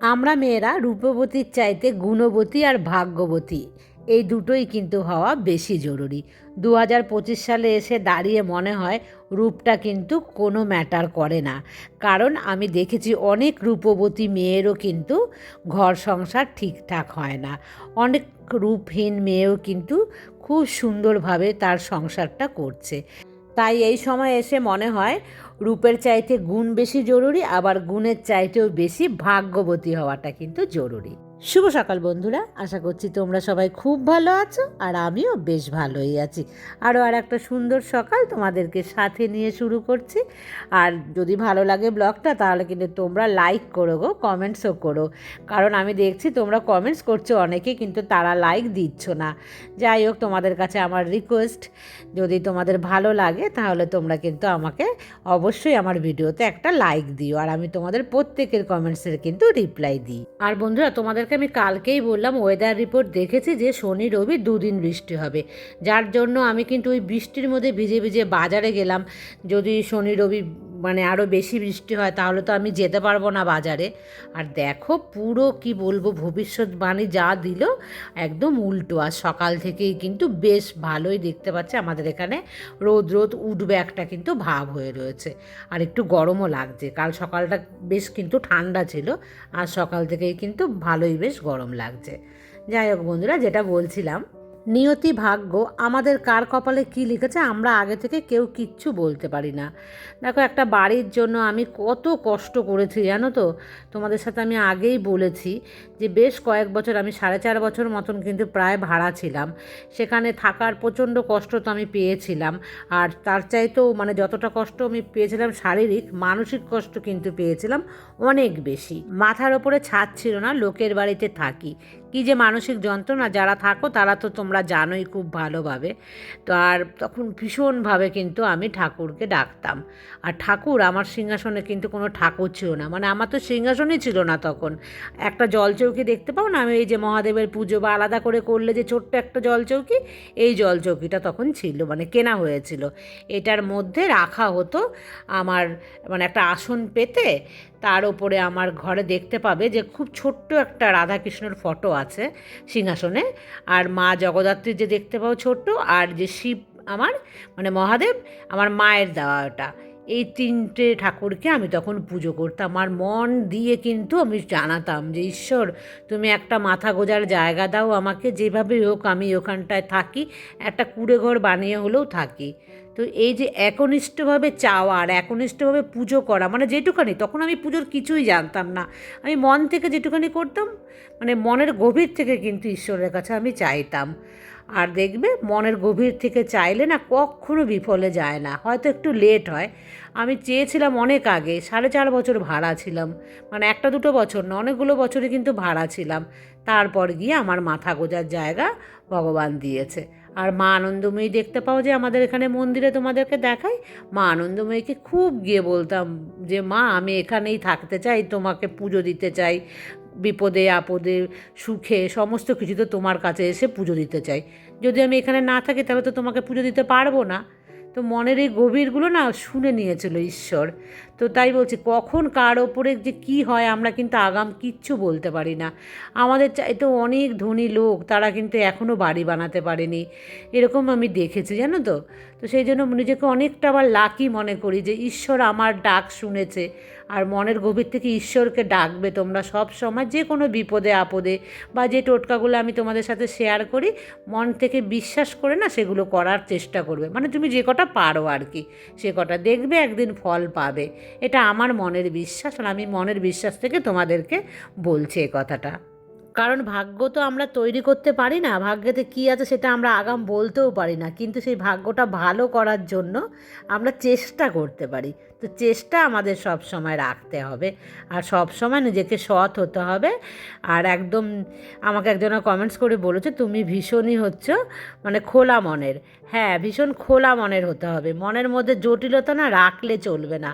আমরা মেয়েরা রূপবতীর চাইতে গুণবতী আর ভাগ্যবতী। এই দুটোই কিন্তু হওয়া বেশি জরুরি। দু হাজার পঁচিশ সালে এসে দাঁড়িয়ে মনে হয় রূপটা কিন্তু কোনো ম্যাটার করে না। কারণ আমি দেখেছি অনেক রূপবতী মেয়েরও কিন্তু ঘর সংসার ঠিকঠাক হয় না। অনেক রূপহীন মেয়েও কিন্তু খুব সুন্দরভাবে তার সংসারটা করছে। তাই এই সময় এসে মনে হয় রূপের চাইতে গুণ বেশি জরুরি আবার গুণের চাইতেও বেশি ভাগ্যবতী হওয়াটা কিন্তু জরুরি। শুভ সকাল বন্ধুরা, আশা করছি তোমরা সবাই খুব ভালো আছো আর আমিও বেশ ভালোই আছি। আরও আর একটা সুন্দর সকাল তোমাদেরকে সাথে নিয়ে শুরু করছি। আর যদি ভালো লাগে ব্লগটা, তাহলে কিন্তু তোমরা লাইক করো গো, কমেন্টসও করো। কারণ আমি দেখছি তোমরা কমেন্টস করছ, অনেকে কিন্তু তারা লাইক দিচ্ছ না। যাই হোক, তোমাদের কাছে আমার রিকোয়েস্ট, যদি তোমাদের ভালো লাগে, তাহলে তোমরা কিন্তু আমাকে অবশ্যই আমার ভিডিওতে একটা লাইক দিও। আর আমি তোমাদের প্রত্যেকের কমেন্টসের কিন্তু রিপ্লাই দিই। আর বন্ধুরা তোমাদেরকে আমি কালকেই বললাম ওয়েদার রিপোর্ট দেখেছি যে শনি রবি দুদিন বৃষ্টি হবে। যার জন্য আমি কিন্তু ওই বৃষ্টির মধ্যে ভিজে ভিজে বাজারে গেলাম। যদি শনি রবি মানে আরও বেশি বৃষ্টি হয়, তাহলে তো আমি যেতে পারব না বাজারে। আর দেখো পুরো কি বলব, ভবিষ্যৎবাণী যা দিল একদম উল্টো। আর সকাল থেকেই কিন্তু বেশ ভালোই দেখতে পাচ্ছে আমাদের এখানে রোদ রোদ উঠবে একটা কিন্তু ভাব হয়ে রয়েছে। আর একটু গরমও লাগছে, কাল সকালটা বেশ কিন্তু ঠান্ডা ছিল, আর সকাল থেকেই কিন্তু ভালোই বেশ গরম লাগছে। যাই হোক বন্ধুরা, যেটা বলছিলাম নিয়তি ভাগ্য, আমাদের কার কপালে কি লিখেছে আমরা আগে থেকে কেউ কিচ্ছু বলতে পারি না। দেখো, একটা বাড়ির জন্য আমি কত কষ্ট করেছি, জানো তো? তোমাদের সাথে আমি আগেই বলেছি যে বেশ কয়েক বছর, আমি সাড়ে চার বছর মতন কিন্তু প্রায় ভাড়া ছিলাম। সেখানে থাকার প্রচণ্ড কষ্ট তো আমি পেয়েছিলাম। আর তার চাইতেও মানে যতটা কষ্ট আমি পেয়েছিলাম শারীরিক, মানসিক কষ্ট কিন্তু পেয়েছিলাম অনেক বেশি। মাথার ওপরে ছাদ ছিল না, লোকের বাড়িতে থাকি। কি যে মানসিক যন্ত্রণা, যারা থাকো তারা তো তোমরা জানোই খুব ভালোভাবে। তো আর তখন ভীষণভাবে কিন্তু আমি ঠাকুরকে ডাকতাম। আর ঠাকুর আমার সিংহাসনে কিন্তু কোনো ঠাকুর ছিল না। মানে আমার তো সিংহাসনই ছিল না তখন। একটা জলচৌকি দেখতে পাও না? আমি এই যে মহাদেবের পুজো বা আলাদা করে করলে যে ছোট্ট একটা জলচৌকি, এই জলচৌকিটা তখন ছিল মানে কেনা হয়েছিল। এটার মধ্যে রাখা হতো আমার মানে একটা আসন পেতে। তার ওপরে আমার ঘরে দেখতে পাবে যে খুব ছোট্ট একটা রাধাকৃষ্ণর ফটো আছে। সিংহাসনে। আর মা জগদ্ধাত্রীর যে দেখতে পাও ছোট্ট, আর যে শিব আমার মানে মহাদেব, আমার মায়ের দেওয়া ওটা। এই তিনটে ঠাকুরকে আমি তখন পুজো করতাম। আর মন দিয়ে কিন্তু আমি জানাতাম যে, ঈশ্বর, তুমি একটা মাথা গোজার জায়গা দাও আমাকে যেভাবে হোক আমি ওখানটায় থাকি। একটা কুড়ে ঘর বানিয়ে হলেও থাকি। তো এই যে একনিষ্ঠভাবে চাওয়া আর একনিষ্ঠভাবে পুজো করা মানে যেটুখানি, তখন আমি পুজোর কিছুই জানতাম না। আমি মন থেকে যেটুখানি করতাম মানে মনের গভীর থেকে কিন্তু ঈশ্বরের কাছে আমি চাইতাম। আর দেখবে মনের গভীর থেকে চাইলে না কখনো বিফলে যায় না। হয়তো একটু লেট হয়। আমি চেয়েছিলাম অনেক আগে, সাড়ে চার বছর ভাড়া ছিলাম। মানে একটা দুটো বছর না, অনেকগুলো বছরই কিন্তু ভাড়া ছিলাম। তারপর গিয়ে আমার মাথা গোজার জায়গা ভগবান দিয়েছে। আর মা আনন্দময়ী দেখতে পাও যে আমাদের এখানে মন্দিরে তোমাদেরকে দেখাই? মা আনন্দময়ীকে খুব গিয়ে বলতাম যে, মা, আমি এখানেই থাকতে চাই, তোমাকে পুজো দিতে চাই। বিপদে, আপদে, সুখে, সমস্ত কিছু তো তোমার কাছে এসে পুজো দিতে চাই। যদি আমি এখানে না থাকি, তাহলে তো তোমাকে পুজো দিতে পারব না। তো মনের এই গভীরগুলো না শুনে নিয়েছিল ঈশ্বর। তো তাই বলছি, কখন কার ওপরে যে কি হয়, আমরা কিন্তু আগাম কিচ্ছু বলতে পারি না। আমাদের চাইতে অনেক ধনী লোক, তারা কিন্তু এখনও বাড়ি বানাতে পারেনি। এরকম আমি দেখেছি, জানো তো? তো সেই জন্য নিজেকে অনেকটা আবার লাকি মনে করি যে, ঈশ্বর আমার ডাক শুনেছে। আর মনের গভীর থেকে ঈশ্বরকে ডাকবে তোমরা সব সময়, যে কোনো বিপদে, আপদে বা যে টোটকাগুলো আমি তোমাদের সাথে শেয়ার করি, মন থেকে বিশ্বাস করে না সেগুলো করার চেষ্টা করবে। মানে তুমি যে কটা পারো আর কি, সে কটা দেখবে, একদিন ফল পাবে। এটা আমার মনের বিশ্বাস আর আমি মনের বিশ্বাস থেকে তোমাদেরকে বলছি এ কথাটা। কারণ ভাগ্য তো আমরা তৈরি করতে পারি না। ভাগ্যেতে কী আছে সেটা আমরা আগাম বলতেও পারি না। কিন্তু সেই ভাগ্যটা ভালো করার জন্য আমরা চেষ্টা করতে পারি। তো চেষ্টা আমাদের সব সময় রাখতে হবে। আর সব সময় নিজেকে সৎ হতে হবে। আর একদম আমাকে একজনের কমেন্টস করে বলেছে, তুমি ভীষণই হচ্ছ মানে খোলা মনের। হ্যাঁ ভীষণ খোলা মনের হতে হবে। মনের মধ্যে জটিলতা না রাখলে চলবে না।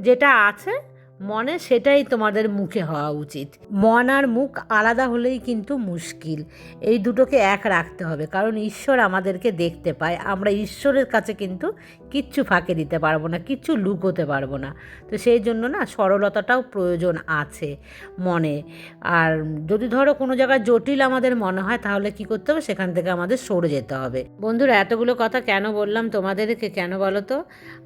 যেটা আছে মনে সেটাই তোমাদের মুখে হওয়া উচিত। মন আর মুখ আলাদা হলেই কিন্তু মুশকিল। এই দুটোকে এক রাখতে হবে, কারণ ঈশ্বর আমাদেরকে দেখতে পায়। আমরা ঈশ্বরের কাছে কিন্তু কিচ্ছু ফাঁকে দিতে পারব না, কিচ্ছু লুকোতে পারব না। তো সেই জন্য না সরলতাটাও প্রয়োজন আছে মনে। আর যদি ধরো কোনো জায়গায় জটিল আমাদের মনে হয়, তাহলে কি করতে হবে? সেখান থেকে আমাদের সরে যেতে হবে। বন্ধুরা, এতগুলো কথা কেন বললাম তোমাদেরকে? কেন বলো তো?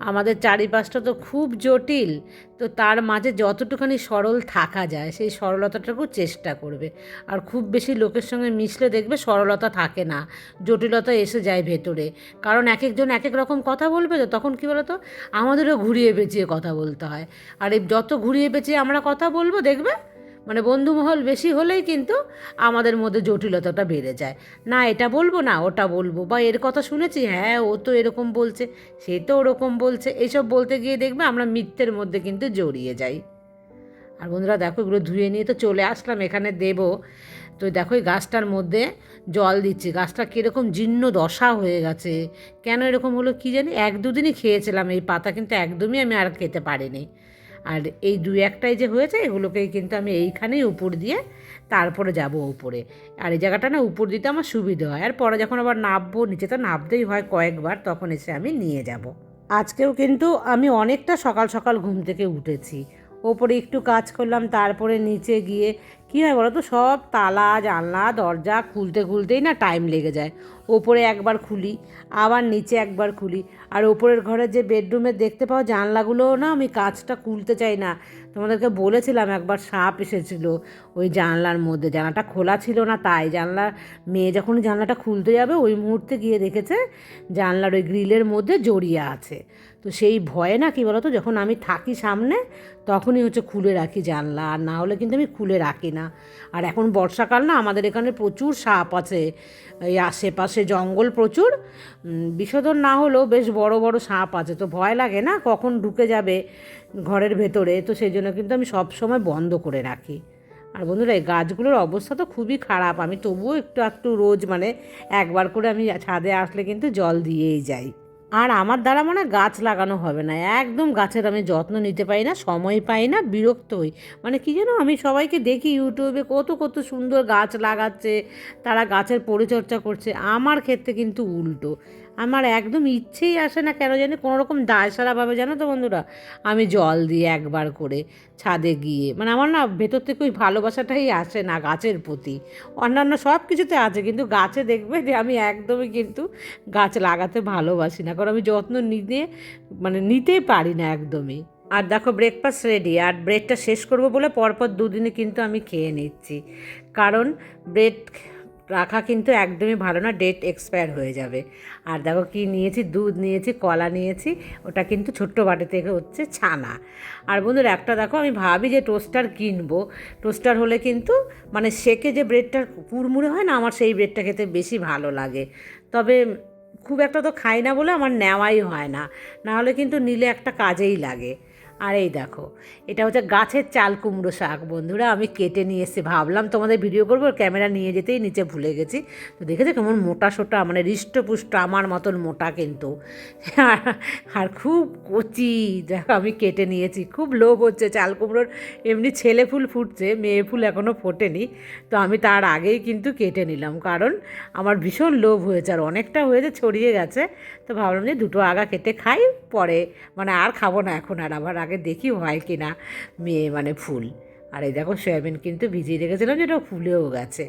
আমাদের চারিপাশটা তো খুব জটিল, তো তার মাঝে যতটুখানি সরল থাকা যায়, সেই সরলতাটুকু চেষ্টা করবে। আর খুব বেশি লোকের সঙ্গে মিশলে দেখবে সরলতা থাকে না, জটিলতা এসে যায় ভেতরে। কারণ এক একজন এক এক রকম কথা বলবে তো তখন কী বলতো? আমাদেরও ঘুরিয়ে পেঁচিয়ে কথা বলতে হয়। আর এই যত ঘুরিয়ে পেঁচিয়ে আমরা কথা বলব, দেখবে? মানে বন্ধুমহল বেশি হলেই কিন্তু আমাদের মধ্যে জটিলতাটা বেড়ে যায়। না, এটা বলব না, ওটা বলব। বা এর কথা শুনেছি হ্যাঁ ও তো এরকম বলছে, সে তো ওরকম বলছে। এইসব বলতে গিয়ে দেখবে আমরা মিথ্যের মধ্যে কিন্তু জড়িয়ে যাই। আর বন্ধুরা, দেখো, এগুলো ধুয়ে নিয়ে তো চলে আসলাম। এখানে দেবো তো দেখো এই গাছটার মধ্যে জল দিচ্ছি। গাছটা কীরকম জীর্ণ দশা হয়ে গেছে। কেন এরকম হলো কি জানি? এক দুদিনই খেয়েছিলাম, এই পাতা কিন্তু একদমই আমি আর খেতে পারিনি। আর এই দু একটাই যে হয়েছে, এগুলোকেই কিন্তু আমি এইখানেই উপর দিয়ে তারপরে যাব উপরে। আর এই জায়গাটা না উপর দিতে আমার সুবিধে হয়। আর পরে যখন আবার নামবো নিচে তো নামতেই হয় কয়েকবার, তখন এসে আমি নিয়ে যাব। আজকেও কিন্তু আমি অনেকটা সকাল সকাল ঘুম থেকে উঠেছি। ওপরে একটু কাজ করলাম, তারপরে নিচে গিয়ে কী হয় বলো তো? সব তালা, জানলা, দরজা খুলতে খুলতেই না টাইম লেগে যায়। ওপরে একবার খুলি, আবার নিচে একবার খুলি। আর ওপরের ঘরে যে বেডরুমে দেখতে পাওয়া জানলাগুলোও না, আমি কাজটা খুলতে চাই না। তোমাদেরকে বলেছিলাম একবার সাপ এসেছিল ওই জানলার মধ্যে। জানলাটা খোলা ছিল না তাই। জানলা, মেয়ে যখন জানলাটা খুলতে যাবে, ওই মুহূর্তে গিয়ে দেখেছে জানলার ওই গ্রিলের মধ্যে জড়িয়ে আছে। তো সেই ভয়ে না কি বলতো, যখন আমি থাকি সামনে, তখনই হচ্ছে খুলে রাখি জানলা, আর না হলে কিন্তু আমি খুলে রাখি না। আর এখন বর্ষাকাল না, আমাদের এখানে প্রচুর সাপ আছে, এই আশেপাশে জঙ্গল প্রচুর। বিশোধন না হলেও বেশ বড় বড় সাপ আছে, তো ভয় লাগে না কখন ঢুকে যাবে ঘরের ভেতরে, তো সেই জন্য কিন্তু আমি সব সময় বন্ধ করে রাখি। আর বন্ধুরা, এই গাছগুলোর অবস্থা তো খুবই খারাপ, আমি তবুও একটু একটু রোজ মানে একবার করে আমি ছাদে আসলে কিন্তু জল দিয়েই যাই। আর আমার দ্বারা মানে গাছ লাগানো হবে না। একদম গাছের আমি যত্ন নিতে পারি না, সময় পাই না, বিরক্ত হই। মানে কি যেন আমি সবাইকে দেখি ইউটিউবে কত কত সুন্দর গাছ লাগাচ্ছে, তারা গাছের পরিচর্যা করছে। আমার ক্ষেত্রে কিন্তু উল্টো। আমার একদম ইচ্ছেই আসে না কেন জানি কোনো রকম দায় সারাভাবে জানো তো বন্ধুরা, আমি জল দিই একবার করে ছাদে গিয়ে মানে আমার না ভেতর থেকে ওই ভালোবাসাটাই আসে না গাছের প্রতি। অন্যান্য সব কিছুতে আছে, কিন্তু গাছে দেখবে যে আমি একদমই কিন্তু গাছ লাগাতে ভালোবাসি না। কারণ আমি যত্ন নিতে মানে নিতেই পারি না একদমই। আর দেখো ব্রেকফাস্ট রেডি আর ব্রেডটা শেষ করব বলে পরপর দুদিনে কিন্তু আমি খেয়ে নিচ্ছি। কারণ ব্রেড রাখা কিন্তু একদমই ভালো না ডেট এক্সপায়ার হয়ে যাবে। আর দেখো কি নিয়েছি, দুধ নিয়েছি, কলা নিয়েছি, ওটা কিন্তু ছোট্ট বাটি থেকে হচ্ছে ছানা। আর বন্ধুরা একটা দেখো, আমি ভাবি যে টোস্টার কিনবো। টোস্টার হলে কিন্তু মানে সেকে যে ব্রেডটা কুড়মুড়ে হয় না, আমার সেই ব্রেডটা খেতে বেশি ভালো লাগে। তবে খুব একটা তো খাই না বলে আমার নেওয়াই হয় না। নাহলে কিন্তু নিলে একটা কাজেই লাগে। আর এই দেখো, এটা হচ্ছে গাছের চাল কুমড়ো শাক বন্ধুরা, আমি কেটে নিয়ে এসেছি। ভাবলাম তোমাদের ভিডিও করব, ক্যামেরা নিয়ে যেতেই নিচে ভুলে গেছি। তো দেখেছ কেমন মোটা সোটা মানে হৃষ্টপুষ্ট আমার মতন মোটা কিন্তু। আর খুব কচি, দেখো আমি কেটে নিয়েছি। খুব লোভ হচ্ছে, চাল কুমড়োর এমনি ছেলে ফুল ফুটছে, মেয়ে ফুল এখনও ফোটেনি। তো আমি তার আগেই কিন্তু কেটে নিলাম, কারণ আমার ভীষণ লোভ হয়েছে, আর অনেকটা হয়েছে, ছড়িয়ে গেছে। তো ভাবলাম যে দুটো আগা কেটে খাই, পরে মানে আর খাব না এখন আর আবার আগে দেখি হয় কি না মেয়ে মানে ফুল। আর এই দেখো সয়াবিন কিন্তু ভিজিয়ে রেখেছিলাম যেটা ফুলেও গেছে।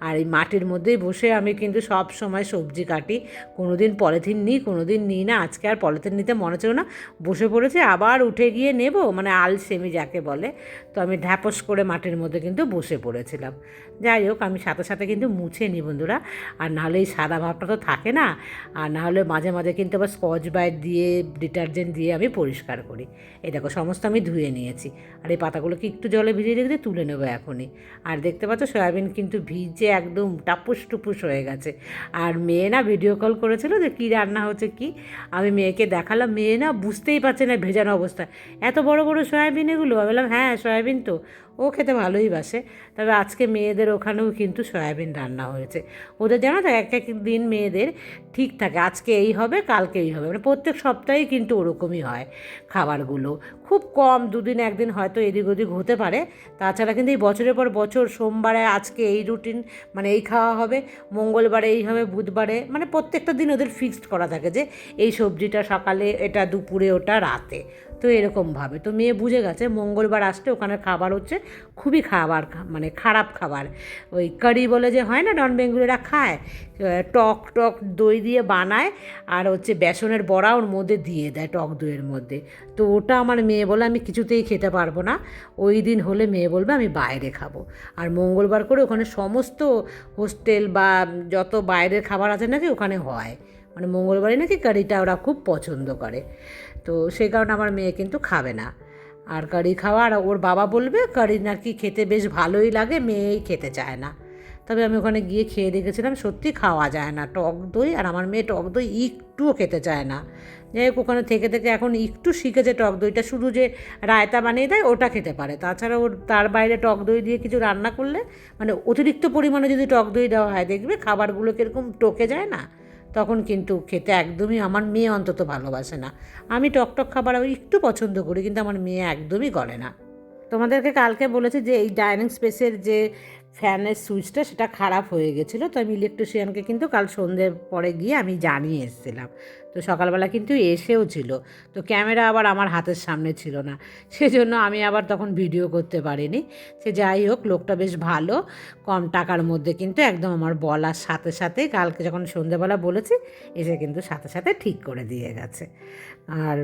আর এই মাটির মধ্যেই বসে আমি কিন্তু সব সময় সবজি কাটি। কোনো দিন পলিথিন নিই কোনো দিন নিই না। আজকে আর পলিথিন নিতে মনে ছিল না। বসে পড়েছে, আবার উঠে গিয়ে নেব মানে আল সেমি যাকে বলে। তো আমি ঢ্যাপস করে মাটির মধ্যে কিন্তু বসে পড়েছিলাম। যাই হোক, আমি সাথে সাথে কিন্তু মুছে নিই বন্ধুরা। আর নাহলে এই সাদা ভাবটা তো থাকে না। আর নাহলে মাঝে মাঝে কিন্তু আবার স্কচ ব্রাইট দিয়ে, ডিটারজেন্ট দিয়ে আমি পরিষ্কার করি। এই দেখো, সমস্ত আমি ধুয়ে নিয়েছি। আর এই পাতাগুলোকে একটু জলে ভিজিয়ে রেখে দিয়ে তুলে নেব এখনই। আর দেখতে পাচ্ছ, সয়াবিন কিন্তু ভিজে একদম টাপুস টুপুস হয়ে গেছে। আর মেয়ে না ভিডিও কল করেছিল যে কী রান্না হচ্ছে কি? আমি মেয়েকে দেখালাম, মেয়ে না বুঝতেই পারছে না ভেজানো অবস্থা। এত বড় বড় সয়াবিন এগুলো? আমি বললাম হ্যাঁ সয়াবিন তো। ও খেতে ভালোই বাসে। তবে আজকে মেয়েদের ওখানেও কিন্তু সয়াবিন রান্না হয়েছে। ওদের জানো তো, এক এক দিন মেয়েদের ঠিক থাকে, আজকে এই হবে, কালকে এই হবে। মানে প্রত্যেক সপ্তাহেই কিন্তু ওরকমই হয় খাবারগুলো। খুব কম, দুদিন, একদিন হয়তো এদিক ওদিক হতে পারে। তাছাড়া কিন্তু এই বছরের পর বছর, সোমবারে, আজকে এই রুটিন মানে এই খাওয়া হবে, মঙ্গলবারে এই হবে, বুধবারে মানে প্রত্যেকটা দিন ওদের ফিক্সড করা থাকে যে, এই সবজিটা সকালে, এটা দুপুরে, ওটা রাতে। তো এরকমভাবে তো মেয়ে বুঝে গেছে, মঙ্গলবার আসলে ওখানে খাবার হচ্ছে খুবই খাবার মানে খারাপ খাবার। ওই কারি বলে যে হয় না নন বেঙ্গুলিরা খায় টক টক দই দিয়ে বানায়, আর হচ্ছে বেসনের বড়া ওর মধ্যে দিয়ে দেয় টক দইয়ের মধ্যে। তো ওটা আমার মেয়ে বলে আমি কিছুতেই খেতে পারব না। ওই দিন হলে মেয়ে বলবে আমি বাইরে খাব। আর মঙ্গলবার করে ওখানে সমস্ত হোস্টেল বা যত বাইরের খাবার আছে নাকি ওখানে হয়। মানে মঙ্গলবারে নাকি কারিটা ওরা খুব পছন্দ করে। তো সেই কারণে আমার মেয়ে কিন্তু খাবে না। আর কারি খাওয়া আর ওর বাবা বলবে, কারি নাকি খেতে বেশ ভালোই লাগে, মেয়েই খেতে চায় না। তবে আমি ওখানে গিয়ে খেয়ে দেখেছিলাম, সত্যি খাওয়া যায় না। টক দই আর আমার মেয়ে টক দই একটুও খেতে চায় না। যাই হোক, ওখানে থেকে থেকে এখন একটু শিখেছে টক দইটা। শুধু যে রায়তা বানিয়ে দেয়, ওটা খেতে পারে। তাছাড়া ওর তার বাইরে টক দই দিয়ে কিছু রান্না করলে মানে অতিরিক্ত পরিমাণে যদি টক দই দেওয়া হয়, দেখবে খাবারগুলো কীরকম টকে যায় না। তখন কিন্তু খেতে একদমই আমার মেয়ে অন্তত ভালোবাসে না। আমি টকটক টক খাবার আমি একটু পছন্দ করি, কিন্তু আমার মেয়ে একদমই করে না। তোমাদেরকে কালকে বলেছি যে এই ডাইনিং স্পেসের যে ফ্যানের সুইচটা সেটা খারাপ হয়ে গেছিল, তো আমি ইলেকট্রিশিয়ানকে কিন্তু কাল সন্ধ্যে পরে গিয়ে আমি জানিয়ে এসেছিলাম। তো সকালবেলা কিন্তু এসেও ছিল, তো ক্যামেরা আবার আমার হাতের সামনে ছিল না, সেজন্য আমি আবার তখন ভিডিও করতে পারিনি। সে যাই হোক, লোকটা বেশ ভালো, কম টাকার মধ্যে কিন্তু একদম আমার বলার সাথে সাথে কালকে যখন সন্ধ্যেবেলা বলেছি, এসে কিন্তু সাথে সাথে ঠিক করে দিয়ে গেছে। আর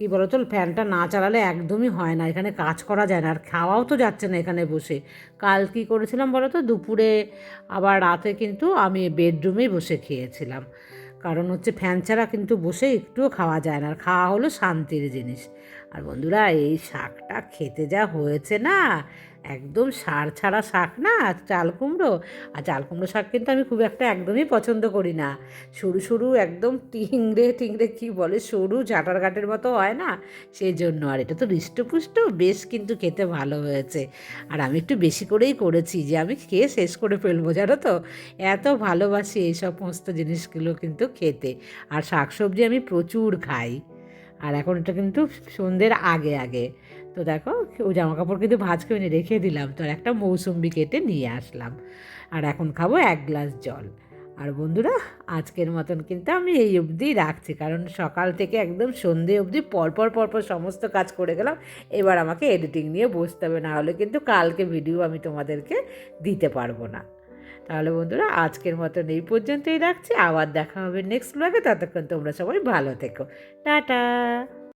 কি বলতো, ফ্যানটা না চালালে একদমই হয় না, এখানে কাজ করা যায় না, আর খাওয়াও তো যাচ্ছে না এখানে বসে। কাল কি করেছিলাম বলো তো দুপুরে আবার রাতে কিন্তু আমি বেডরুমেই বসে খেয়েছিলাম। কারণ হচ্ছে ফ্যান ছাড়া কিন্তু বসে একটুও খাওয়া যায় না, আর খাওয়া হলো শান্তির জিনিস। আর বন্ধুরা, এই শাকটা খেতে যা হয়েছে না একদম সার ছাড়া শাক না চাল কুমড়ো। আর চাল কুমড়ো শাক কিন্তু আমি খুব একটা একদমই পছন্দ করি না। সরু সরু একদম টিংড়ে টিংড়ে কী বলে, সরু ঝাঁটার ঘাটের মতো হয় না? সেই জন্য আর এটা তো হৃষ্টপুষ্ট, বেশ কিন্তু খেতে ভালো হয়েছে। আর আমি একটু বেশি করেই করেছি যে আমি খেয়ে শেষ করে ফেলব, জানো তো? এত ভালোবাসি এই সমস্ত জিনিসগুলো কিন্তু খেতে। আর শাকসবজি আমি প্রচুর খাই। আর এখন এটা কিন্তু সন্ধ্যের আগে আগে। তো দেখো ও জামা কাপড় কিন্তু ভাজ করে রেখে দিলাম। তো একটা মৌসুম্বি কেটে নিয়ে আসলাম। আর এখন খাব এক গ্লাস জল। আর বন্ধুরা, আজকের মতন কিন্তু আমি এই অবধি রাখছি। কারণ সকাল থেকে একদম সন্ধে অবধি পরপর পরপর সমস্ত কাজ করে গেলাম। এবার আমাকে এডিটিং নিয়ে বসতে হবে। না হলে কিন্তু কালকে ভিডিও আমি তোমাদেরকে দিতে পারব না। তাহলে বন্ধুরা, আজকের মতন এই পর্যন্তই রাখছি। আবার দেখা হবে নেক্সট ব্লগে ততক্ষণ তোমরা সবাই ভালো থেকো। টাটা!